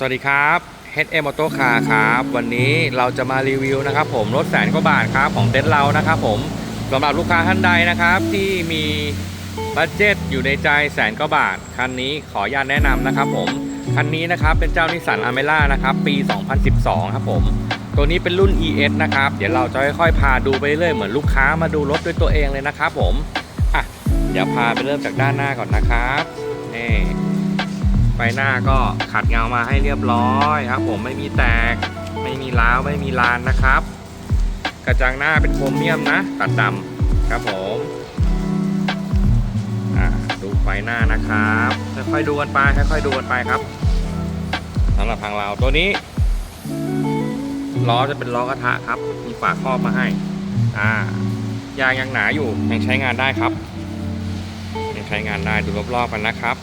สวัสดีครับ HM Auto Car ครับ วันนี้เราจะมารีวิวนะครับผมรถแสนกว่าบาทครับของเต็นท์เรานะครับผมสำหรับลูกค้าท่านใดนะครับที่มีบัตเจ็ตอยู่ในใจแสนกว่าบาท คันนี้ขออนุญาตแนะนำนะครับผม คันนี้นะครับเป็นเจ้านิสสันอเมร่านะครับปี 2012 ครับผม ตัวนี้เป็นรุ่น ES นะครับ เดี๋ยวเราจะค่อยๆ พาดูไปเรื่อยเหมือนลูกค้ามาดูรถด้วยตัวเองเลยนะครับผมอะเดี๋ยวพาไปเริ่มจากด้านหน้าก่อนนะครับนี่ ไฟหน้าก็ขัดเงามาให้เรียบร้อยครับผมไม่มีแตก ไม่มีร้าวไม่มีลานนะครับ กระจังหน้าเป็นโครเมียมนะ ตัดดำครับผมดูไฟหน้านะครับค่อยๆดูกันไปค่อยๆดูกันไปครับสำหรับทางเราตัวนี้ล้อจะเป็นล้อกระทะครับ มีฝาครอบมาให้ อ่ายางยังหนาอยู่ยังใช้งานได้ครับ ยังใช้งานได้ดูรอบๆกันนะครับ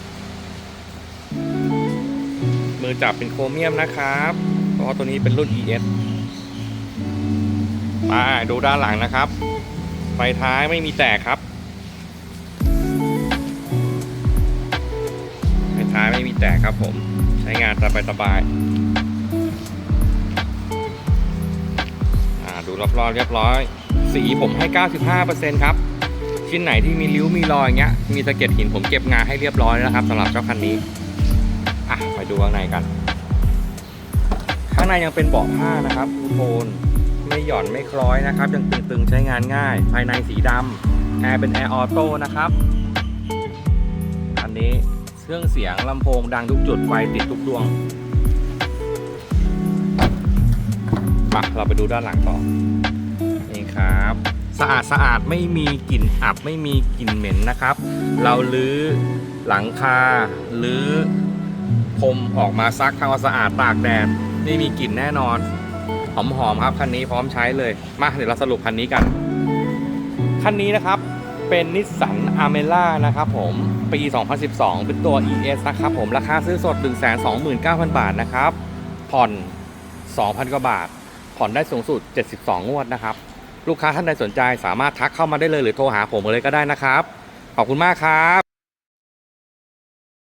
มือจับเป็นโครเมียมนะครับ เพราะตัวนี้เป็นรุ่น ES มาดูด้านหลังนะครับ ไฟท้ายไม่มีแตกครับ ไฟท้ายไม่มีแตกครับผม ใช้งานสบายๆอ่าดูรอบๆเรียบร้อย สีผมให้ 95%ครับ ชิ้นไหนที่มีริ้วมีรอยเงี้ย มีสะเก็ดหินผมเก็บงานให้เรียบร้อยแล้วครับสำหรับเจ้าคันนี้ อะไปดูข้างในกัน ข้างในยังเป็นเบาะผ้านะครับทุกคนไม่หย่อนไม่คล้อยนะครับ ยังตึงๆใช้งานง่าย ภายในสีดำแอร์เป็นแอร์ออโต้นะครับ อันนี้เครื่องเสียงลำโพงดังทุกจุดไฟติดทุกดวงมาเราไปดูด้านหลังต่อนี่ครับสะอาดสะอาดไม่มีกลิ่นอับไม่มีกลิ่นเหม็นนะครับ เราลื้อหลังคาลื้อ มออกมาซักทำความสะอาดตากแดดไม่มีกลิ่นแน่นอน หอมๆครับคันนี้พร้อมใช้เลย มาเดี๋ยวเราสรุปคันนี้กัน คันนี้นะครับเป็นนิสสันอ r เมล่านะครับผมปี 2012 เป็นตัว ES นะครับผมราคาซื้อสด 129,000 บาทนะครับ ผ่อน 2,000 กว่าบาท ผ่อนได้สูงสุด 72 งวดนะครับ ลูกค้าท่านใดสนใจสามารถทักเข้ามาได้เลยหรือโทรหาผมเลยก็ได้นะครับ ขอบคุณมากครับ